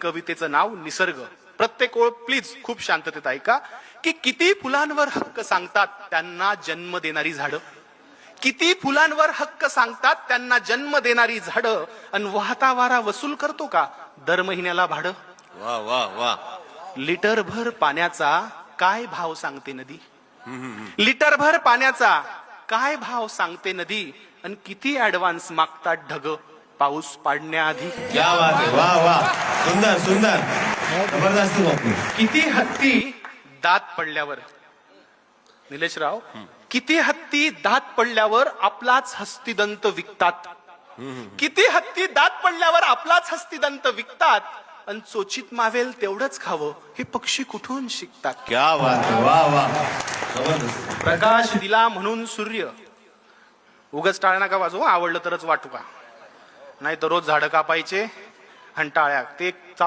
कवितेचं नाव निसर्ग. प्रत्येक ओळ प्लीज खूप शांततेत ऐका की किती फुलांवर हक्क सांगतात त्यांना जन्म देणारी झाडं. किती फुलांवर हक्क सांगतात त्यांना जन्म देणारी झाडं. आणि वाहता वारा वसूल करतो का? दर महिन्याला भाडं. वा वा वा. लिटरभर पाण्याचा काय भाव सांगते नदी? लिटरभर पाण्याचा काय भाव सांगते नदी? आणि किती ऍडव्हान्स मागतात ढग? पाऊस पाडण्याआधी. क्या बात आहे वा वा सुंदर सुंदर. जबरदस्त किती हत्ती दात पडल्यावर? निलेशराव किती हत्ती दात पडल्यावर आपलाच हस्तिदंत विकतात? किती हत्ती दात पडल्यावर आपलाच हस्तिदंत विकतात? आणि चोचित मावेल तेवढंच खावं. हे पक्षी कुठून शिकतात? क्या बात आहे वा वा जबरदस्त. प्रकाश दिला म्हणून सूर्य. उगच टाळ्या नका वाजवू? आवडलं तरच वाटू का? नाही तर रोज झाडं कापायचे आणि टाळ्या. ते